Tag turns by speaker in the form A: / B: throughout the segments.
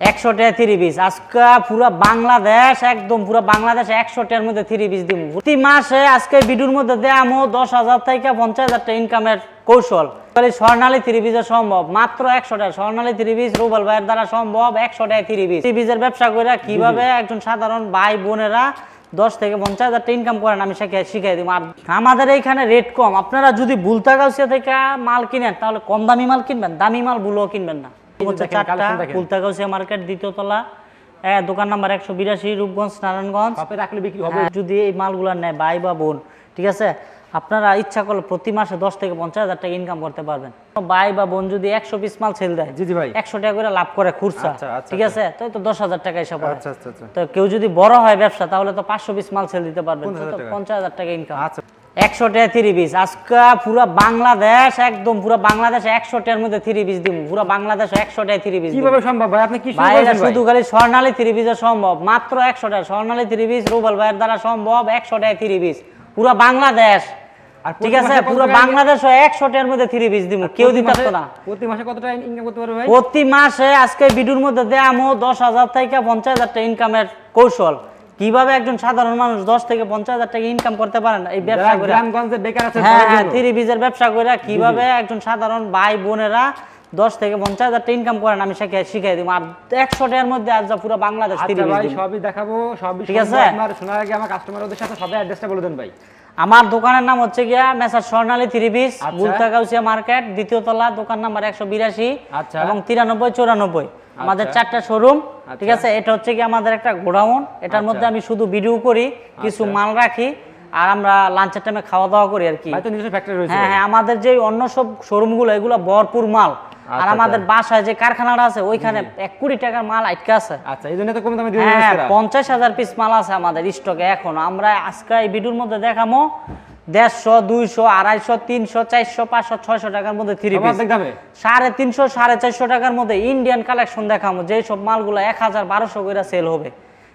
A: একশো টাকা three piece আজকে পুরো বাংলাদেশ একদম পুরো বাংলাদেশ একশো টাকার মধ্যে থ্রি পিস দিব প্রতি মাসে আজকে ভিডিওর মধ্যে দেয়ামো দশ হাজার থেকে পঞ্চাশ হাজার টাকা ইনকামের কৌশল। স্বর্ণালী থ্রি পিসের সম্ভব। মাত্র একশো টাকা। স্বর্ণালী থ্রি পিস রুবেল ভাইয়ের দ্বারা সম্ভব একশো টাকা থ্রি পিস থ্রি পিসের ব্যবসা করে কীভাবে একজন সাধারণ ভাই বোনেরা দশ থেকে পঞ্চাশ হাজার টাকা ইনকাম করেন আমি শিখাই শিখাই দিব আর আমাদের এইখানে রেট কম। আপনারা যদি বুলতা বুলতাগাউসিয়া থেকে মাল কিনেন তাহলে কম দামি মাল কিনবেন। দামি মাল বুলো কিনবেন না। হচ্ছে
B: দেখেন,
A: চারটা
B: collection দেখেন।
A: ফুলতাগাউসিয়া মার্কেট দ্বিতীয় তলা। দোকান নাম্বার একশো বিরাশি রূপগঞ্জ নারায়ণগঞ্জ।
B: রাখলে বিক্রি হবে।
A: হ্যাঁ, যদি এই মালগুলো নেয় ভাই বা বোন ঠিক আছে? আপনারা ইচ্ছা করলে প্রতি মাসে দশ থেকে পঞ্চাশ হাজার টাকা ইনকাম করতে পারবেন। ভাই বা বোন যদি একশো পিস মাল সেল দেয়
B: জি ভাই।
A: একশো টাকা করে লাভ করে খুরসা
B: আচ্ছা, আচ্ছা,
A: ঠিক আছে? তাই তো দশ হাজার টাকা
B: আচ্ছা আচ্ছা আচ্ছা।
A: তো কেউ যদি বড় হয় ব্যবসা তাহলে তো পাঁচশো পিস মাল সেল দিতে পারবেন। পঞ্চাশ হাজার টাকা। ইনকাম
B: আচ্ছা।
A: একশো টাকা থ্রি পিস আজকে পুরো বাংলাদেশ একদম পুরো বাংলাদেশ একশো টাকার মধ্যে থ্রি পিস দিব পুরো বাংলাদেশ একশো টাকা থ্রি পিস
B: কীভাবে সম্ভব ভাই? আপনি কি
A: শুধু খালি স্বর্ণালী থ্রি পিসের সম্ভব। মাত্র একশো টাকা। স্বর্ণালী থ্রি পিস রুবেল ভাইয়ের দ্বারা সম্ভব একশো টাকা থ্রি পিস পুরো বাংলাদেশ। ঠিক আছে? পুরো বাংলাদেশ একশো টাকার মধ্যে থ্রি পিস দিব কেউ দিতে পারতো না।
B: প্রতি মাসে কত টাকা ইনকাম করতে পারবে
A: প্রতি মাসে আজকে ভিডিওর মধ্যে দেয়ামো দশ হাজার থেকে পঞ্চাশ হাজার টাকা ইনকামের কৌশল। কীভাবে একজন সাধারণ মানুষ দশ থেকে পঞ্চাশ হাজার টাকা ইনকাম করতে পারেন এই ব্যবসা করে
B: গ্রামগঞ্জে বেকার আছে
A: হ্যাঁ
B: তাদের
A: হ্যাঁ
B: জন্য।
A: থ্রি পিসের ব্যবসা করে কীভাবে একজন সাধারণ ভাই বোনেরা দশ থেকে পঞ্চাশ হাজার টাকা ইনকাম করেন আমি শিখাই শিখাই দিব আর একশো টাকার মধ্যে আজ পুরো বাংলাদেশ
B: আচ্ছা। সবই দেখাবো সবই
A: ঠিক আছে?
B: আপনার শোনার আগে আমার কাস্টমারদের সাথে সবাই অ্যাড্রেসটা বলে দেন ভাই
A: আমার দোকানের নাম হচ্ছে গিয়া মেসার স্বর্ণালী থ্রি পিস
B: আচ্ছা।
A: মার্কেট দ্বিতীয় তলা দোকান নাম্বার একশো বিরাশি
B: আচ্ছা।
A: এবং তিরানব্বই চৌরানব্বই আমাদের
B: আচ্ছা।
A: চারটা শোরুম ঠিক
B: আচ্ছা।
A: আছে? এটা হচ্ছে কি আমাদের একটা গোডাউন। এটার মধ্যে আমি শুধু ভিডিও করি কিছু
B: আচ্ছা।
A: মাল রাখি আর আমরা লাঞ্চের টাইমে খাওয়া দাওয়া করি আর কি। হ্যাঁ হ্যাঁ আমাদের যে অন্য সব শোরুমগুলো এগুলো ভরপুর মাল। আর
B: আচ্ছা,
A: আমাদের
B: আচ্ছা।
A: বাসায় যে কারখানাটা আছে ওইখানে এক কোটি টাকার মাল আটকে আছে।
B: আচ্ছা এই জন্য তো কম দামে
A: হ্যাঁ পঞ্চাশ হাজার পিস মাল আছে আমাদের স্টকে এখন। আমরা আজকে এই ভিডিওর মধ্যে দেখামো দেড়শো দুইশো আড়াইশো তিনশো চারশো পাঁচশো ছয়শো টাকার মধ্যে থ্রি পিস সাড়ে তিনশো সাড়ে চারশো টাকার মধ্যে ইন্ডিয়ান কালেকশন দেখামো মালগুলো এক হাজার বারোশো করে সেল হবে।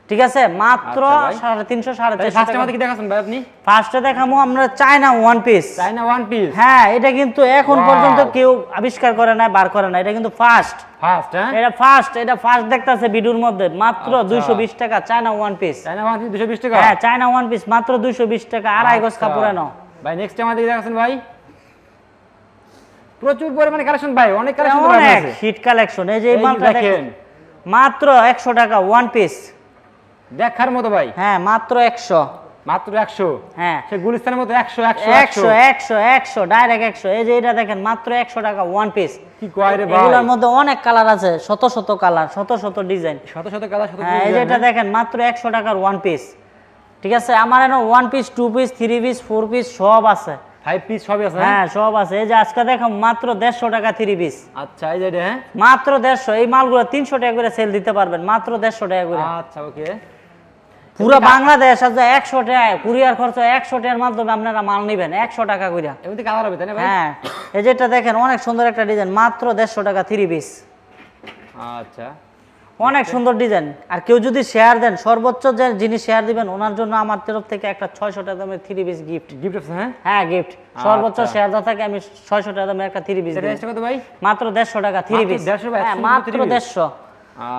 A: ঠিক আছে? মাত্র
B: আচ্ছা
A: সাড়ে তিনশো সাড়ে চারশো
B: ফার্স্টে কি দেখাচ্ছেন ভাই আপনি?
A: ফার্স্টে দেখামো আমরা China one piece
B: China one piece
A: হ্যাঁ এটা কিন্তু এখন পর্যন্ত কেউ আবিষ্কার করে না বার করে না এটা কিন্তু ফার্স্ট
B: ফার্স্ট হ্যাঁ?
A: এটা ফার্স্ট এটা ফার্স্ট দেখতেছে ভিডিওর মধ্যে। মাত্র
B: আচ্ছা।
A: দুইশো বিশ টাকা China one piece
B: China one piece দুশো বিশ টাকা?
A: হ্যাঁ চায়না ওয়ান পিস মাত্র দুইশো বিশ টাকা। আড়াই গজ
B: আচ্ছা।
A: নাও
B: ভাই নেক্সট আমাদের কি দেখাচ্ছেন ভাই? প্রচুর পরিমাণে কালেকশন ভাই অনেক কালেকশন
A: অনেক হিট কালেকশন এই যে এই
B: এই
A: মালটা
B: দেখেন।
A: দেখেন মাত্র একশো টাকা ওয়ান পিস
B: দেখার মতো ভাই।
A: হ্যাঁ মাত্র একশো।
B: মাত্র একশো?
A: হ্যাঁ।
B: সে গুলিস্তানের মতো একশো একশো
A: একশো একশো? একশো ডাইরেক্ট একশো। এই যে এটা দেখেন মাত্র একশো টাকা ওয়ান পিস
B: কি কয় রে
A: এগুলোর মধ্যে অনেক কালার আছে শত শত কালার শত শত ডিজাইন
B: শত শত কাদা শত
A: হ্যাঁ এই যে এটা দেখেন মাত্র একশো টাকার ওয়ান পিস ঠিক আছে? আমার এখানে one piece two piece three piece four piece সব আছে।
B: ফাইভ পিস সবই আছে
A: হ্যাঁ? সব আছে। এই যে আজকে দেখো মাত্র দেড়শো টাকা থ্রি পিস
B: আচ্ছা এই যে হ্যাঁ?
A: মাত্র দেড়শো। এই মালগুলো তিনশো টাকা করে সেল দিতে পারবেন মাত্র দেড়শো টাকা করে।
B: আচ্ছা ওকে
A: পুরো বাংলাদেশ আছে একশো টাকা কুরিয়ার খরচ একশো টাকার মাধ্যমে আপনারা মাল নিবেন একশো টাকা করে
B: এমনি কালার হবে তাই না
A: হ্যাঁ এই যেটা দেখেন অনেক সুন্দর একটা ডিজাইন মাত্র দেড়শো টাকা থ্রি পিস
B: আচ্ছা।
A: অনেক সুন্দর ডিজাইন আর কেউ যদি শেয়ার দেন সর্বোচ্চ যে জিনিস শেয়ার দিবেন ওনার জন্য আমার তরফ থেকে একটা ছয়শো টাকা দামের থ্রি পিস গিফট
B: গিফট হ্যাঁ?
A: হ্যাঁ গিফট সর্বোচ্চ
B: আচ্ছা।
A: শেয়ার দেওয়া থাকে আমি ছয়শো টাকা দামের একটা থ্রি পিস
B: ভাই?
A: মাত্র দেড়শো টাকা থ্রি পিস
B: 150 ভাই,
A: মাত্র দেড়শো।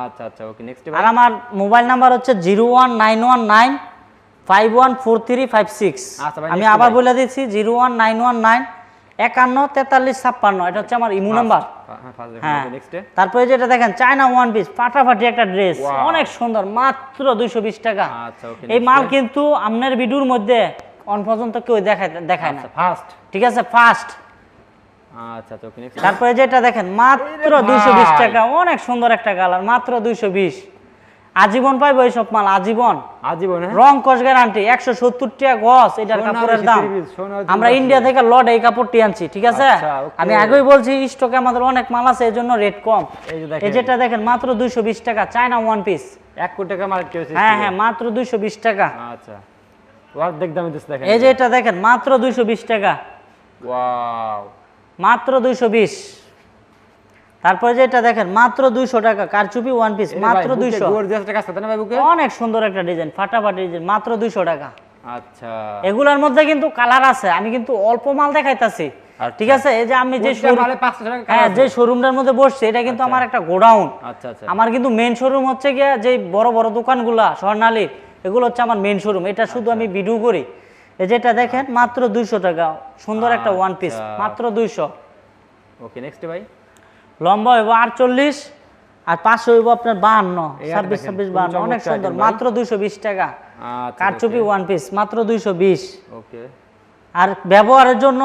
B: আচ্ছা আচ্ছা ওকে নেক্সট
A: আর আমার মোবাইল নাম্বার হচ্ছে zero one nine one nine five one four three five six.
B: আচ্ছা
A: আমি আবার বলে দিচ্ছি zero one nine one nine একান্ন তেতাল্লিশ ছাপ্পান্ন এটা হচ্ছে আমার ইমো নাম্বার।
B: হ্যাঁ
A: হ্যাঁ। তারপরে যেটা দেখেন চায়না ওয়ান পিস ফাটাফাটি একটা ড্রেস অনেক সুন্দর মাত্র দুইশো বিশ টাকা।
B: আচ্ছা
A: এই মাল কিন্তু আপনার ভিডিওর মধ্যে অন পর্যন্ত কেউ দেখায় দেখায় না।
B: আচ্ছা ফার্স্ট
A: ঠিক আছে ফার্স্ট
B: আচ্ছা আচ্ছা ওকে
A: তারপরে যেটা দেখেন মাত্র। দুইশো বিশ টাকা অনেক সুন্দর একটা কালার মাত্র দুইশো বিশ। আজীবন পাইবো এইসব মাল আজীবন।
B: আজীবন হ্যাঁ?
A: রং কস গ্যারান্টি একশো সত্তর টাকা গছ এটার কাপড়ের দাম। আমরা ইন্ডিয়া থেকে লড এই কাপড়টি আনছি ঠিক আছে?
B: আচ্ছা,
A: আমি আগেই বলছি স্টকে আমাদের অনেক মাল আছে এই জন্য রেট কম।
B: এই
A: যেটা দেখেন মাত্র দুইশো বিশ টাকা চায়না ওয়ান পিস
B: এক কোটি টাকা মার্কেট
A: হ্যাঁ হ্যাঁ মাত্র দুইশো বিশ টাকা।
B: আচ্ছা। অর্ধেক দামে দেখেন।
A: এই যে এটা দেখেন মাত্র দুইশো বিশ টাকা।
B: ওয়াও।
A: মাত্র দুইশো বিশ। তারপরে যে এটা দেখেন মাত্র দুইশো টাকা কারচুপি ওয়ান পিস মাত্র দুইশো। অনেক সুন্দর একটা ডিজাইন ফাটাফাটি ডিজাইন মাত্র দুইশো টাকা।
B: আচ্ছা।
A: এগুলার মধ্যে কিন্তু কালার আছে আমি কিন্তু অল্প মাল দেখাইতাছি।
B: আচ্ছা।
A: ঠিক আছে এই যে আমি যে
B: প্রতিটা
A: showroom-
B: মালে 500 টাকা
A: হ্যাঁ যে শোরুমটার মধ্যে বসছে এটা কিন্তু আমার একটা গোডাউন।
B: আচ্ছা আচ্ছা।
A: আমার কিন্তু মেন শোরুম হচ্ছে গিয়ে যে বড় বড় দোকানগুলা স্বর্ণালী এগুলো হচ্ছে আমার মেন শোরুম এটা শুধু আমি
B: আচ্ছা।
A: ভিডিও করি। যেটা দেখেন মাত্র দুইশো টাকা। সুন্দর একটা ওয়ান পিস
B: আচ্ছা।
A: মাত্র দুইশো।
B: ওকে নেক্সট ভাই।
A: লম্বা হইব আটচল্লিশ আর পাঁচশো হইব আপনার বাহান্ন ছাব্বিশ ছাব্বিশ বাহান্ন অনেক সুন্দর মাত্র দুইশো বিশ টাকা।
B: আচ্ছা
A: কারচুপি ওয়ান পিস মাত্র দুইশো বিশ।
B: ওকে
A: আর ব্যবহারের জন্য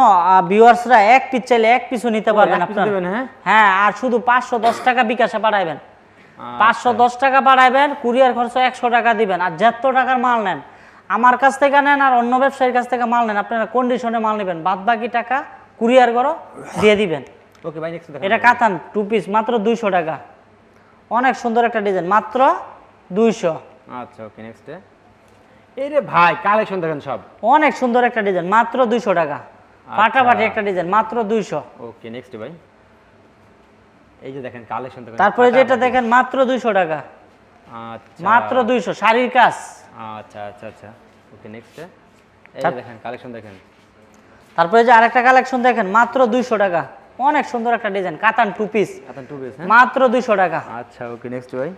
A: ভিউয়ার্সরা এক পিস চাইলে এক পিসও নিতে পারবেন আপনার।
B: হ্যাঁ?
A: হ্যাঁ আর শুধু পাঁচশো দশ টাকা বিকাশে পাঠাইবেন। পাঁচশো দশ টাকা বাড়াইবেন কুরিয়ার খরচ একশো টাকা দিবেন আর যত টাকার মাল নেন আমার কাছ থেকে নেন আর অন্য ব্যবসায়ীর কাছ থেকে মাল নেন আপনারা কন্ডিশনে মাল নেবেন। বাদ বাকি টাকা কুরিয়ার করো দিয়ে দিবেন।
B: ওকে ভাই নেক্সট
A: এটা কাতান টু পিস মাত্র দুইশো টাকা। অনেক সুন্দর একটা ডিজাইন মাত্র দুইশো।
B: আচ্ছা ওকে নেক্সট এই রে ভাই কালেকশন দেখেন সব।
A: অনেক সুন্দর একটা ডিজাইন মাত্র দুইশো টাকা। ফাটাফাটি একটা ডিজাইন মাত্র দুইশো।
B: ওকে নেক্সট ভাই। এই যে দেখেন কালেকশন
A: তারপরে যেটা দেখেন মাত্র দুইশো টাকা।
B: আচ্ছা।
A: মাত্র দুইশো শাড়ির কাজ।
B: আচ্ছা আচ্ছা আচ্ছা। ওকে নেক্সট এই দেখেন কালেকশন দেখেন।
A: তারপরে যে আরেকটা কালেকশন দেখেন মাত্র দুইশো টাকা। অনেক সুন্দর একটা ডিজাইন কাতান টু পিস
B: আচ্ছা টু পিস হ্যাঁ?
A: মাত্র দুইশো টাকা।
B: আচ্ছা ওকে নেক্সট ভাই।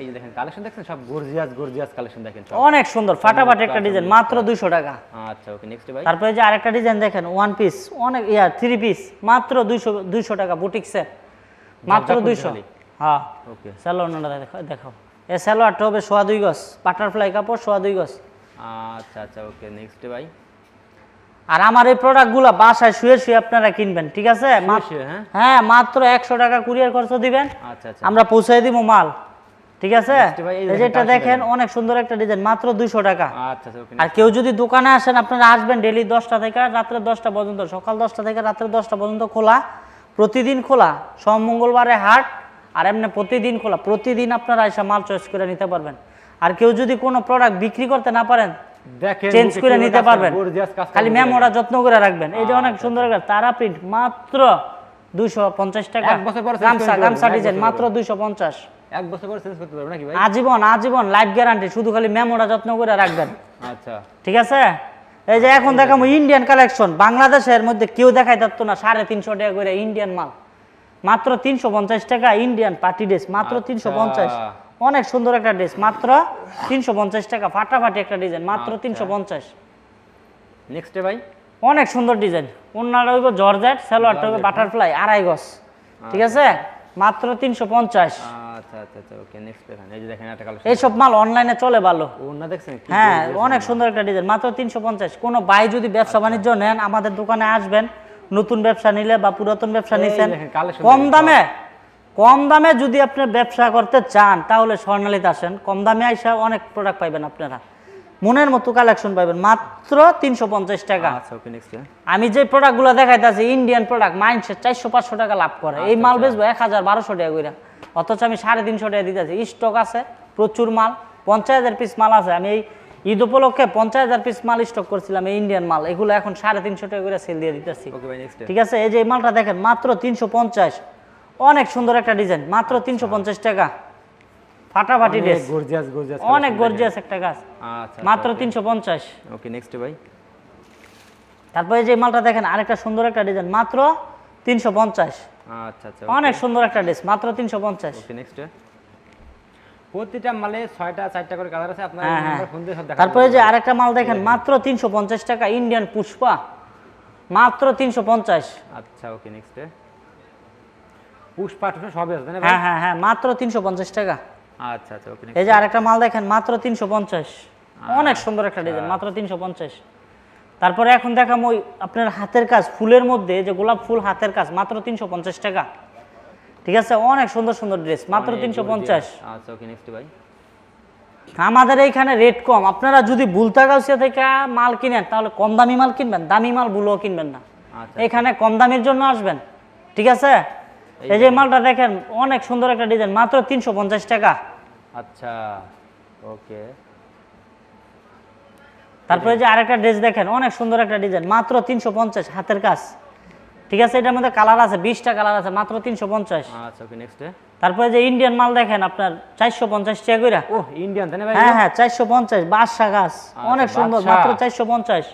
B: এই যে দেখেন কালেকশন দেখছেন? সব গর্জিয়াস গর্জিয়াস কালেকশন দেখেন
A: অনেক সুন্দর ফাটাফাটি একটা ডিজাইন মাত্র দুইশো টাকা।
B: আচ্ছা ওকে নেক্সট ভাই।
A: তারপরে যে আরেকটা ডিজাইন দেখেন ওয়ান পিস অনেক ইয়া থ্রি পিস মাত্র দুইশো দুইশো টাকা বুটিক্সে মাত্র
B: ঝকঝক
A: দুইশো।
B: করছে
A: হ্যাঁ।
B: ওকে
A: স্যালোয়ারটা দেখো দেখাও। এ স্যালোয়ারটা হবে সোয়া দুই গজ বাটারফ্লাই কাপড় সোয়া দুই গজ।
B: আচ্ছা আচ্ছা ওকে নেক্সট ভাই।
A: আর আমার এই প্রোডাক্টগুলো বাসায় শুয়ে শুয়ে আপনারা কিনবেন ঠিক আছে?
B: হ্যাঁ?
A: হ্যাঁ মাত্র একশো টাকা কুরিয়ার খরচ দিবেন।
B: আচ্ছা আচ্ছা।
A: আমরা পৌঁছে দিব মাল ঠিক আছে? যেটা দেখেন। অনেক সুন্দর একটা ডিজাইন মাত্র দুইশো টাকা।
B: আচ্ছা
A: আর কেউ যদি দোকানে আসেন আপনারা আসবেন ডেলি দশটা থেকে রাত্রে দশটা পর্যন্ত সকাল দশটা থেকে রাত্রে দশটা পর্যন্ত খোলা প্রতিদিন খোলা। সব মঙ্গলবারে হাট আর এমনি প্রতিদিন খোলা প্রতিদিন আপনারা এসে মাল চয়েস করে নিতে পারবেন। আর কেউ যদি কোনো প্রোডাক্ট বিক্রি করতে না পারেন চেঞ্জ করে নিতে পারবেন। খালি ম্যাম ওরা যত্ন করে রাখবেন। এই যে অনেক
B: আচ্ছা,
A: সুন্দর তারা প্রিন্ট মাত্র দুইশো পঞ্চাশ টাকা। গামছা গামছা ডিজাইন মাত্র। দুইশো পঞ্চাশ।
B: এক বছর পরে চেঞ্জ করতে পারবে নাকি ভাই?
A: আজীবন আজীবন লাইফ গ্যারান্টি শুধু খালি যত্ন করে রাখবেন।
B: আচ্ছা।
A: ঠিক আছে? এই যে এখন দেখাবো ইন্ডিয়ান কালেকশন বাংলাদেশের মধ্যে কেউ দেখাই থাকতো না সাড়ে তিনশো টাকা করে ইন্ডিয়ান মাল। মাত্র তিনশো পঞ্চাশ টাকা ইন্ডিয়ান পার্টি ড্রেস মাত্র
B: আচ্ছা।
A: তিনশো পঞ্চাশ। অনেক সুন্দর একটা ড্রেস মাত্র তিনশো পঞ্চাশ টাকা ফাটাফাটি একটা ডিজাইন মাত্র
B: আচ্ছা।
A: তিনশো পঞ্চাশ।
B: নেক্সট ভাই?
A: অনেক সুন্দর ডিজাইন অন্যটা হইব জর্জেট সালোয়ারটা হইব বাটারফ্লাই আড়াই গজ। ঠিক আছে? মাত্র তিনশো পঞ্চাশ।
B: আচ্ছা আচ্ছা আচ্ছা
A: এইসব মাল অনলাইনে চলে ভালো।
B: দেখছেন
A: হ্যাঁ অনেক সুন্দর একটা ডিজাইন মাত্র তিনশো পঞ্চাশ। কোনো ভাই যদি ব্যবসা বাণিজ্য নেন আমাদের দোকানে আসবেন। নতুন ব্যবসা নিলে বা পুরাতন ব্যবসা নিছেন কম দামে কম দামে যদি আপনি ব্যবসা করতে চান তাহলে স্বর্ণালীতে আসেন। কম দামে আইসা অনেক প্রোডাক্ট পাইবেন আপনারা। মনের মতো কালেকশন পাইবেন মাত্র তিনশো পঞ্চাশ টাকা।
B: আচ্ছা
A: আমি যে প্রোডাক্ট প্রোডাক্টগুলো দেখাইতেছি ইন্ডিয়ান প্রোডাক্ট মাইন্ডসেট চারশো পাঁচশো টাকা লাভ করে। এই মাল বেচবো এক হাজার বারোশো টাকা করে অথচ আমি সাড়ে তিনশো টাকা দিতেছি। স্টক আছে প্রচুর মাল পঞ্চাশ হাজার পিস মাল আছে। আমি এই ঈদ উপলক্ষে পঞ্চাশ হাজার পিস মাল স্টক করছিলাম এই ইন্ডিয়ান মাল। এগুলো এখন সাড়ে তিনশো টাকা করে সেল দিয়ে দিতেছি। ঠিক আছে? এই যে এই মালটা দেখেন মাত্র তিনশো পঞ্চাশ। অনেক সুন্দর একটা ডিজাইন মাত্র তিনশো পঞ্চাশ টাকা। ফাটাফাটি ড্রেস
B: গর্জিয়াস গর্জিয়াস
A: অনেক গর্জিয়াস একটা গাছ।
B: আচ্ছা
A: মাত্র তিনশো পঞ্চাশ।
B: ওকে নেক্সট ভাই।
A: তারপরে যে মালটা দেখেন আরেকটা সুন্দর একটা ডিজাইন মাত্র তিনশো পঞ্চাশ।
B: আচ্ছা আচ্ছা
A: অনেক সুন্দর একটা ড্রেস মাত্র তিনশো পঞ্চাশ।
B: ওকে নেক্সট প্রতিটা মালে ছয়টা চারটা করে কালার আছে আপনার
A: হ্যাঁ হ্যাঁ।
B: ফোন দিয়ে সব দেখা
A: তারপরে যে আরেকটা মাল দেখেন মাত্র তিনশো পঞ্চাশ টাকা ইন্ডিয়ান পুষ্পা মাত্র তিনশো পঞ্চাশ।
B: আচ্ছা ওকে নেক্সট পুষ্পা টুষ্পা সবই আছে
A: হ্যাঁ হ্যাঁ হ্যাঁ মাত্র তিনশো পঞ্চাশ টাকা।
B: আচ্ছা আচ্ছা ওকে
A: এই যে আরেকটা মাল দেখেন মাত্র তিনশো পঞ্চাশ। অনেক সুন্দর একটা ডিজাইন মাত্র তিনশো পঞ্চাশ। তারপরে এখন দেখাম ওই আপনার হাতের কাজ ফুলের মধ্যে যে গোলাপ ফুল হাতের কাজ মাত্র তিনশো পঞ্চাশ টাকা। ঠিক আছে? অনেক সুন্দর সুন্দর ড্রেস মাত্র তিনশো পঞ্চাশ।
B: আচ্ছা ওকে নেক্সট ভাই।
A: আমাদের এইখানে রেট কম। আপনারা যদি বুলতাগাউসিয়া থেকে মাল কিনেন তাহলে কম দামি মাল কিনবেন দামি মাল বুলও কিনবেন না।
B: আচ্ছা
A: এখানে কম দামের জন্য আসবেন ঠিক আছে? এই যে মালটা দেখেন অনেক সুন্দর একটা ডিজাইন মাত্র তিনশো পঞ্চাশ টাকা।
B: আচ্ছা ওকে।
A: তারপরে যে আরেকটা ড্রেস দেখেন অনেক সুন্দর একটা ডিজাইন মাত্র তিনশো পঞ্চাশ হাতের কাজ। ঠিক আছে? এটার মধ্যে কালার আছে বিশটা কালার আছে মাত্র তিনশো পঞ্চাশ।
B: আচ্ছা ওকে নেক্সট
A: তারপরে যে ইন্ডিয়ান মাল দেখেন আপনার চারশো পঞ্চাশ টাকা করে
B: ও ইন্ডিয়ান তাই না ভাই?
A: হ্যাঁ হ্যাঁ চারশো পঞ্চাশ বাদশা গাছ। অনেক সুন্দর মাত্র চারশো পঞ্চাশ।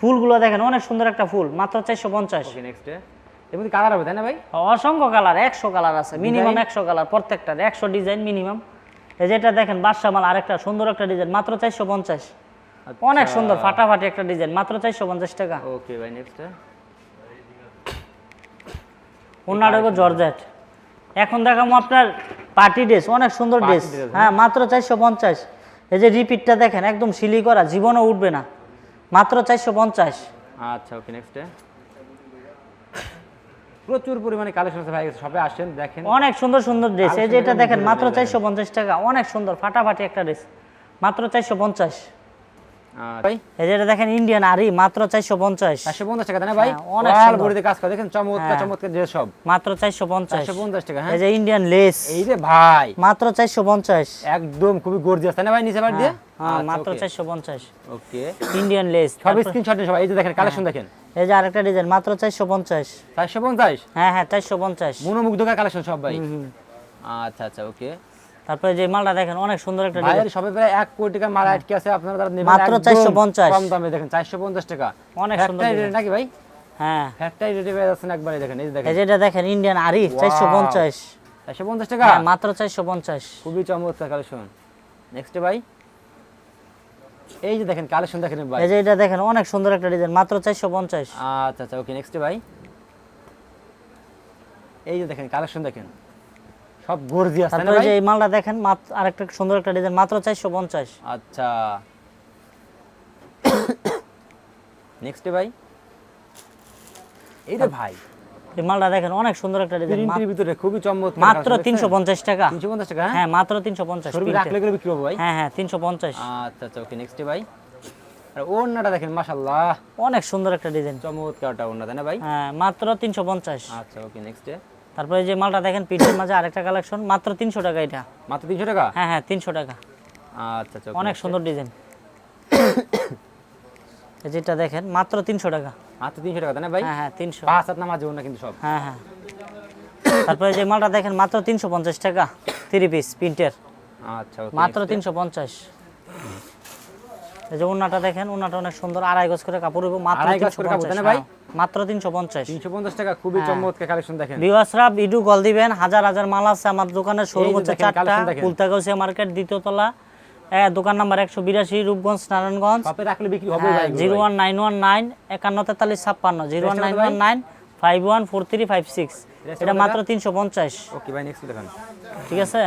A: ফুলগুলো দেখেন অনেক সুন্দর একটা ফুল মাত্র চারশো পঞ্চাশ।
B: ওকে নেক্সট এর মধ্যে কালার হবে তাই না ভাই?
A: অসংখ্য কালার একশো কালার আছে মিনিমাম একশো কালার প্রত্যেকটার একশো ডিজাইন মিনিমাম এই যেটা দেখেন বাদশা মাল আরেকটা সুন্দর একটা ডিজাইন মাত্র চারশো পঞ্চাশ। অনেক সুন্দর ফাটাফাটি একটা ডিজাইন মাত্র চারশো পঞ্চাশ টাকা।
B: ওকে ভাই নেক্সট
A: হলো জর্জেট এখন দেখাবো আপনার পার্টি ড্রেস অনেক সুন্দর ড্রেস। হ্যাঁ মাত্র চারশো পঞ্চাশ। এই যে রিপিটটা দেখেন একদম সিলি করা জীবনও উঠবে না। মাত্র চারশো পঞ্চাশ।
B: আচ্ছা ওকে নেক্সট প্রচুর পরিমাণে কালেকশন আছে ভাই সবাই আসেন দেখেন।
A: অনেক সুন্দর সুন্দর ড্রেস। এই যে এটা দেখেন মাত্র চারশো পঞ্চাশ টাকা অনেক সুন্দর ফাটাফাটি একটা ড্রেস। মাত্র চারশো পঞ্চাশ।
B: ভাই
A: এই যে দেখেন ইন্ডিয়ান আরি মাত্র চারশো পঞ্চাশ।
B: চারশো পঞ্চাশ টাকা না ভাই?
A: হ্যাঁ, অনেক
B: অনেক
A: সুন্দর।
B: কাজ করে দেখেন চমৎকার
A: হ্যাঁ।
B: চমৎকার সব।
A: মাত্র
B: টাকা হ্যাঁ।
A: এই যে ইন্ডিয়ান লেস
B: এই যে ভাই।
A: মাত্র চারশো পঞ্চাশ।
B: একদম খুবই গর্জিয়াস তাই না ভাই নিচে বার দিয়ে?
A: হ্যাঁ মাত্র চারশো পঞ্চাশ।
B: ওকে।
A: ইন্ডিয়ান লেস
B: সব স্ক্রিনশট নিন সবাই এই যে দেখেন কালেকশন দেখেন।
A: এই যে আরেকটা ডিজাইন মাত্র চারশো পঞ্চাশ।
B: চারশো পঞ্চাশ?
A: হ্যাঁ হ্যাঁ চারশো পঞ্চাশ।
B: মনোমুগ্ধকর কালেকশন সব ভাই। আচ্ছা আচ্ছা ওকে
A: তারপরে যে মালটা দেখেন অনেক সুন্দর একটা
B: ভাইয়ের সবে প্রায় এক কোটি টাকার মাল আটকে আছে আপনারা তারা নেবেন
A: মাত্র 450
B: কম দামে দেখেন চারশো পঞ্চাশ টাকা।
A: অনেক সুন্দর
B: নাকি ভাই?
A: হ্যাঁ।
B: ফ্যাক্টরি রেটে পেয়ে যাচ্ছেন একবারে দেখেন এই দেখেন।
A: এই যে এটা দেখেন ইন্ডিয়ান আরি চারশো পঞ্চাশ।
B: চারশো পঞ্চাশ টাকা?
A: হ্যাঁ মাত্র চারশো পঞ্চাশ।
B: খুবই চমৎকার কালেকশন নেক্সট ভাই এই যে দেখেন কালেকশন দেখেন ভাই।
A: এই যে এটা দেখেন অনেক সুন্দর একটা ডিজাইন মাত্র চারশো পঞ্চাশ।
B: আচ্ছা আচ্ছা ওকে নেক্সট ভাই। এই যে দেখেন কালেকশন দেখেন। সব গর্জিয়াস তাই না
A: তারপরে
B: ভাই?
A: যে এই মালটা দেখেন মাত্র আরেকটা সুন্দর একটা ডিজাইন মাত্র চারশো পঞ্চাশ।
B: আচ্ছা। নেক্সট ভাই? এই রে ভাই।
A: এই মালটা দেখেন অনেক সুন্দর একটা ডিজাইন
B: প্রিন্টের ভিতরে খুবই চমৎকার
A: মাত্র তিনশো পঞ্চাশ টাকা।
B: তিনশো পঞ্চাশ টাকা হ্যাঁ?
A: হ্যাঁ মাত্র তিনশো পঞ্চাশ
B: রাখলে গেলে বিক্রি হবে ভাই?
A: হ্যাঁ হ্যাঁ তিনশো পঞ্চাশ।
B: আচ্ছা আচ্ছা ওকে নেক্সট ভাই। আর ওড়নাটা দেখেন মাশাল্লাহ
A: অনেক সুন্দর একটা ডিজাইন।
B: চমৎকারটা ওড়না তাই না ভাই?
A: হ্যাঁ মাত্র তিনশো পঞ্চাশ।
B: আচ্ছা ওকে নেক্সট
A: তারপরে যে মালটা দেখেন পিঠের মাঝে আরেকটা কালেকশন মাত্র তিনশো টাকা এটা।
B: মাত্র তিনশো টাকা?
A: হ্যাঁ হ্যাঁ তিনশো টাকা।
B: আচ্ছা আচ্ছা
A: অনেক সুন্দর ডিজাইন যেটা দেখেন মাত্র তিনশো টাকা।
B: মাত্র তিনশো টাকা তাই না ভাই?
A: হ্যাঁ হ্যাঁ তিনশো।
B: পাঁচ হাত নামাজ ওড়না কিন্তু সব।
A: হ্যাঁ হ্যাঁ। তারপরে যে মালটা দেখেন মাত্র তিনশো পঞ্চাশ টাকা থ্রি পিস প্রিন্টের
B: আচ্ছা
A: মাত্র তিনশো পঞ্চাশ। এই যে উন্নাটা দেখেন উন্নাটা অনেক সুন্দর আড়াই গজ করে কাপড় হইব মাত্র
B: আড়াই গজ করে কাপড়, তাই না ভাই?
A: মাত্র তিনশো পঞ্চাশ।
B: তিনশো পঞ্চাশ টাকা খুবই
A: হ্যাঁ।
B: চমৎকার কালেকশন দেখেন।
A: বিওয়াসরা ভিডিও কল দিবেন হাজার হাজার মাল আছে আমার দোকানের শোরুম হচ্ছে চারটা। কুলতাগাউসিয়া মার্কেট দ্বিতীয় তলা। দোকান নাম্বার একশো বিরাশি রূপগঞ্জ নারায়ণগঞ্জ।
B: রাখলে বিক্রি হবে
A: zero one nine one nine একান্ন তেতাল্লিশ ছাপ্পান্ন। Zero one nine one nine five one four three five six. এটা মাত্র তিনশো পঞ্চাশ।
B: ওকে ভাই নেক্সট
A: ঠিক আছে?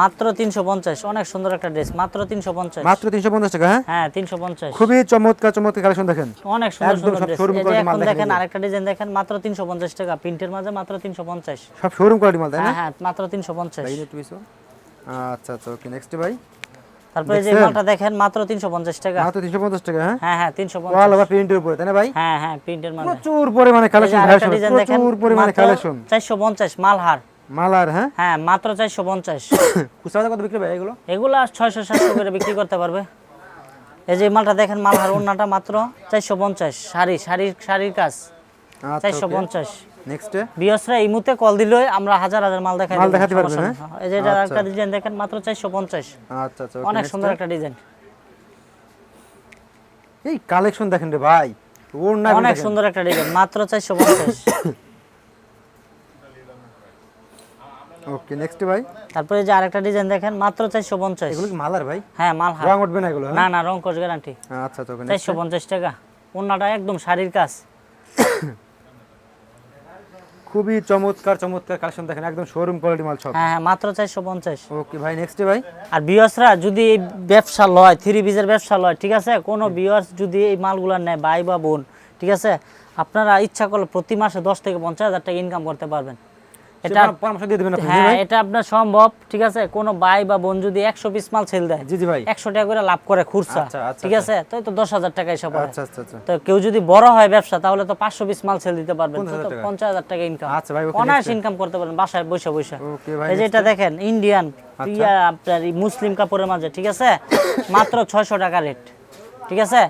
A: মাত্র তিনশো পঞ্চাশ অনেক সুন্দর একটা ড্রেস মাত্র তিনশো পঞ্চাশ।
C: মাত্র তিনশো পঞ্চাশ টাকা হ্যাঁ?
A: হ্যাঁ
C: খুবই চমৎকার চমৎকার কালেকশন দেখেন।
A: অনেক সুন্দর ড্রেস
C: মাল
A: এখন
C: দেখেন।
A: আরেকটা ডিজাইন দেখেন মাত্র তিনশো পঞ্চাশ টাকা প্রিন্টের মাঝে মাত্র তিনশো পঞ্চাশ।
C: সব শোরুম কোয়ালিটি মাল তাই না?
A: হ্যাঁ হ্যাঁ মাত্র তিনশো পঞ্চাশ।
C: ভাই একটু পিছু। আচ্ছা আচ্ছা ওকে নেক্সট ভাই।
A: তারপরে যে মালটা দেখেন মাত্র তিনশো পঞ্চাশ টাকা।
C: মাত্র তিনশো পঞ্চাশ টাকা হ্যাঁ?
A: হ্যাঁ হ্যাঁ তিনশো
C: ওয়াল আবার প্রিন্টের উপরে তাই না ভাই?
A: হ্যাঁ হ্যাঁ প্রিন্টের মাঝে।
C: প্রচুর পরিমাণে কালেকশন প্রচুর পরিমাণে কালেকশন
A: চারশো পঞ্চাশ মালহার
C: মালার হ্যাঁ?
A: হ্যাঁ মাত্র চারশো পঞ্চাশ।
B: খুচরা কত বিক্রি হয় এগুলো?
A: এগুলো ছয়শো সাতশো করে বিক্রি করতে পারবে। এই যে মালটা দেখেন মালার ওড়নাটা মাত্র চারশো পঞ্চাশ। শাড়ি শাড়ির শাড়ির কাজ।
C: আচ্ছা,
A: চারশো পঞ্চাশ।
C: নেক্সট
A: বিয়সরা এই মুহূর্তে কল দিলে আমরা হাজার হাজার মাল দেখাই
C: মাল দেখাতে হ্যাঁ?
A: এই যে একটা
C: আচ্ছা।
A: ডিজাইন দেখেন মাত্র 450
C: আচ্ছা আচ্ছা
A: অনেক সুন্দর একটা ডিজাইন
C: এই কালেকশন দেখেন রে ভাই
A: অনেক সুন্দর একটা ডিজাইন মাত্র 450
C: ওকে নেক্সট ভাই?
A: তারপরে যে আরেকটা ডিজাইন দেখেন মাত্র চারশো পঞ্চাশ।
C: এগুলো কি মালার ভাই?
A: হ্যাঁ মালহার
C: রং উঠবে না এগুলো হ্যাঁ?
A: না না রং কোচ গ্যারান্টি
C: আচ্ছা আচ্ছা ওকে
A: চারশো পঞ্চাশ টাকা। ওড়নাটা একদম শাড়ির কাজ।
C: খুবই চমৎকার চমৎকার কালেকশন দেখেন একদম শোরুম কোয়ালিটি মাল সব।
A: হ্যাঁ হ্যাঁ মাত্র চারশো পঞ্চাশ।
C: ওকে ভাই নেক্সট ভাই।
A: আর বিয়সরা যদি এই ব্যবসা লয় থ্রি পিসের ব্যবসা লয় ঠিক আছে? কোনো বিয়স যদি এই মালগুলো নেয় ভাই বা বোন ঠিক আছে? আপনারা ইচ্ছা করলে প্রতি মাসে দশ থেকে পঞ্চাশ হাজার টাকা ইনকাম করতে পারবেন। এটা
C: পরামর্শ দিয়ে দিবেন আপনি।
A: হ্যাঁ এটা আপনার সম্ভব ঠিক আছে? কোনো ভাই বা বোন যদি একশো পিস মাল সেল দেয়
C: জি জি ভাই।
A: একশো টাকা করে লাভ করে খুরসা
C: আচ্ছা, আচ্ছা,
A: ঠিক আছে? তো তো দশ হাজার টাকা এসে পড়ে
C: আচ্ছা আচ্ছা আচ্ছা।
A: তো কেউ যদি বড় হয় ব্যবসা তাহলে তো পাঁচশো পিস মাল সেল দিতে পারবেন। তো
C: টাকা।
A: ইনকাম
C: আচ্ছা ভাই, okay,
A: ইনকাম করতে পারেন বাসায় বসে বসে।
C: ওকে ভাই
A: এই যে এটা দেখেন ইন্ডিয়ান আপনার মুসলিম কাপড়ের মাঝে ঠিক আছে? মাত্র ছয়শো টাকা রেট ঠিক আছে?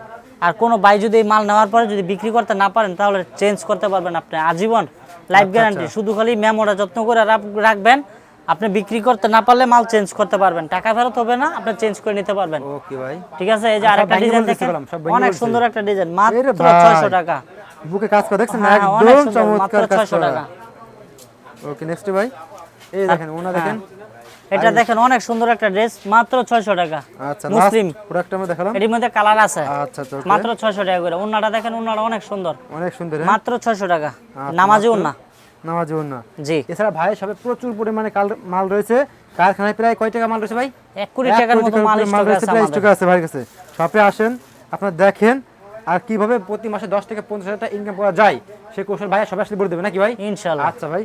A: আর কোনো ভাই যদি মাল নেওয়ার পরে যদি বিক্রি করতে না পারেন তাহলে চেঞ্জ করতে পারবেন আপনি। আজীবন লাইফ গ্যারান্টি শুধু খালি মেমোটা যত্ন করে রাখবেন। আপনি বিক্রি করতে না পারলে মাল চেঞ্জ করতে পারবেন। টাকা ফেরত হবে না আপনি চেঞ্জ করে নিতে পারবেন।
C: ওকে ভাই।
A: ঠিক আছে? এই যে আরেকটা ডিজাইন দেখেন। অনেক সুন্দর একটা ডিজাইন মাত্র
C: ভাই।
A: ছয়শো টাকা।
C: বুকে কাজ করে দেখছেন
A: হ্যাঁ,
C: একদম চমৎকার কাজ
A: 600
C: করা। ওকে নেক্সট ভাই। এই দেখেন ওনা দেখেন।
A: এটা দেখেন অনেক সুন্দর একটা ড্রেস মাত্র ছয়শো টাকা।
C: আচ্ছা
A: মুসলিম।
C: প্রোডাক্ট আমরা দেখালাম?
A: এটির মধ্যে কালার আছে।
C: আচ্ছা আচ্ছা
A: মাত্র ছয়শো টাকা করে। ওনাটা দেখেন ওনাটা অনেক সুন্দর।
C: অনেক সুন্দর হ্যাঁ?
A: মাত্র ছয়শো টাকা।
C: আচ্ছা,
A: নামাজি
C: মাত্র-
A: ওনা
C: নামাজি ওনা
A: জি।
C: এছাড়া ভাই সবে প্রচুর পরিমাণে মাল রয়েছে। কারখানায় প্রায় কয় টাকা মাল রয়েছে ভাই?
A: এক কোটি টাকার মতো মাল স্টক
C: রয়েছে, আছে ভাইয়ের কাছে। শপে আসেন আপনারা দেখেন আর কীভাবে প্রতি মাসে দশ থেকে পঞ্চাশ হাজার টাকা ইনকাম করা যায় সে কৌশল ভাই সবাই আসলে বলে দেবে নাকি ভাই?
A: ইনশাল্লাহ
C: আচ্ছা ভাই